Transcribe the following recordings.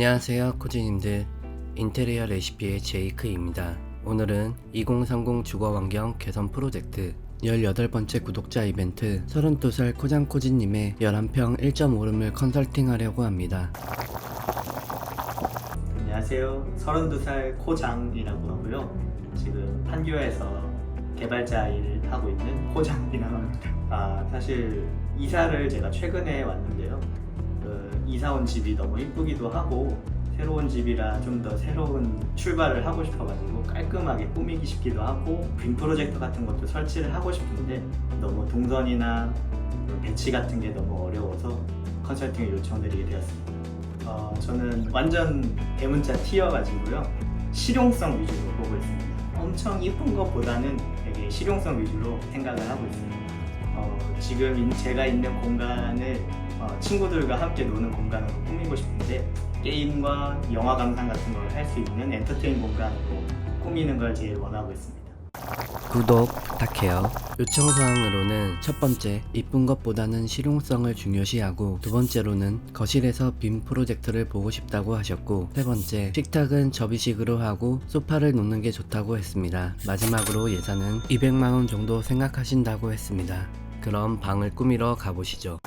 안녕하세요 코지님들 인테리어 레시피의 제이크입니다 오늘은 2030 주거환경 개선 프로젝트 18번째 구독자 이벤트 32살 코장코지님의 11평 1.5룸을 컨설팅하려고 합니다 안녕하세요. 32살 코장이라고 하고요. 지금 판교에서 개발자 일을 하고 있는 코장이라고 합니다. 아, 사실 이사를 제가 최근에 왔는데요. 그 이사 온 집이 너무 이쁘기도 하고 새로운 집이라 좀 더 새로운 출발을 하고 싶어가지고 깔끔하게 꾸미기 싶기도 하고 빔 프로젝터 같은 것도 설치를 하고 싶은데 너무 동선이나 배치 같은 게 너무 어려워서 컨설팅을 요청드리게 되었습니다. 어, 저는 완전 대문자 T여가지고요 실용성 위주로 보고 있습니다. 엄청 이쁜 것보다는 되게 실용성 위주로 생각을 하고 있습니다. 어, 지금 인- 제가 있는 공간을 어, 친구들과 함께 노는 공간으로 꾸미고 싶은데 게임과 영화 감상 같은 걸 할 수 있는 엔터테인 공간으로 꾸미는 걸 제일 원하고 있습니다. 구독 부탁해요. 요청 사항으로는 첫 번째 이쁜 것보다는 실용성을 중요시하고 두 번째로는 거실에서 빔 프로젝트를 보고 싶다고 하셨고 세 번째 식탁은 접이식으로 하고 소파를 놓는 게 좋다고 했습니다. 마지막으로 예산은 200만 원 정도 생각하신다고 했습니다. 그럼 방을 꾸미러 가보시죠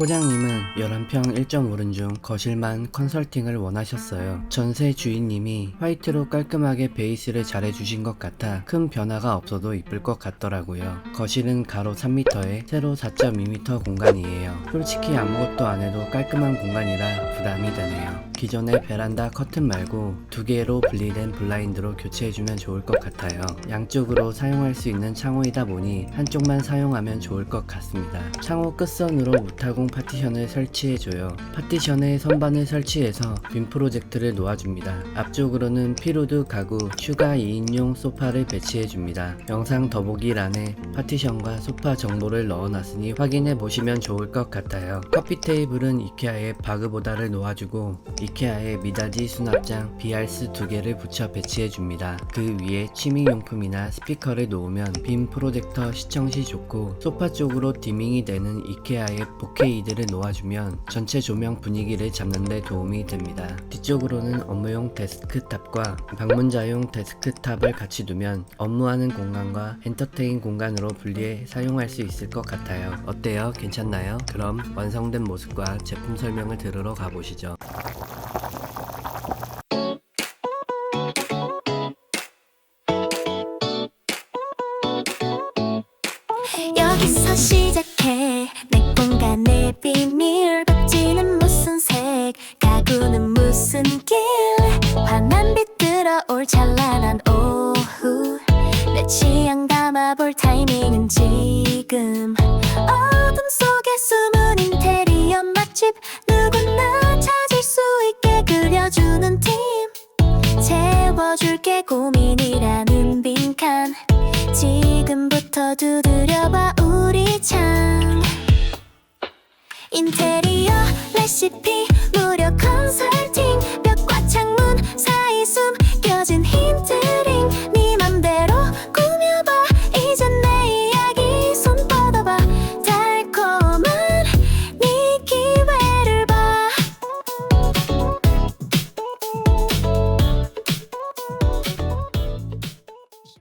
코장님은 11평 1.5른 중 거실만 컨설팅을 원하셨어요. 전세 주인님이 화이트로 깔끔하게 베이스를 잘해주신 것 같아 큰 변화가 없어도 이쁠 것 같더라고요. 거실은 가로 3m에 세로 4.2m 공간이에요. 솔직히 아무것도 안 해도 깔끔한 공간이라 부담이 되네요. 기존의 베란다 커튼 말고 두 개로 분리된 블라인드로 교체해주면 좋을 것 같아요. 양쪽으로 사용할 수 있는 창호이다 보니 한쪽만 사용하면 좋을 것 같습니다. 창호 끝선으로 우타공 파티션을 설치해줘요. 파티션에 선반을 설치해서 빔 프로젝트를 놓아줍니다. 앞쪽으로는 피로드 가구 휴가 2인용 소파를 배치해줍니다. 영상 더보기란에 파티션과 소파 정보를 넣어놨으니 확인해 보시면 좋을 것 같아요. 커피 테이블은 이케아의 바그보다를 놓아주고 이케아의 미닫이 수납장 BRS 두 개를 붙여 배치해줍니다. 그 위에 취미용품이나 스피커를 놓으면 빔 프로젝터 시청 시 좋고 소파 쪽으로 디밍이 되는 이케아의 4K 이 들을 놓아주면 전체 조명 분위기를 잡는 데 도움이 됩니다. 뒤쪽으로는 업무용 데스크탑과 방문자용 데스크탑을 같이 두면 업무하는 공간과 엔터테인 공간으로 분리해 사용할 수 있을 것 같아요. 어때요? 괜찮나요? 그럼 완성된 모습과 제품 설명을 들으러 가보시죠. 여기서 시작해 빛 들어올 찬란한 오후. 내 취향 담아볼 타이밍은 지금. 어둠 속에 숨은 인테리어 맛집. 누구나 찾을 수 있게 그려주는 팀. 채워줄게 고민이라는 빈칸. 지금부터 두드려봐 우리 창. 인테리어 레시피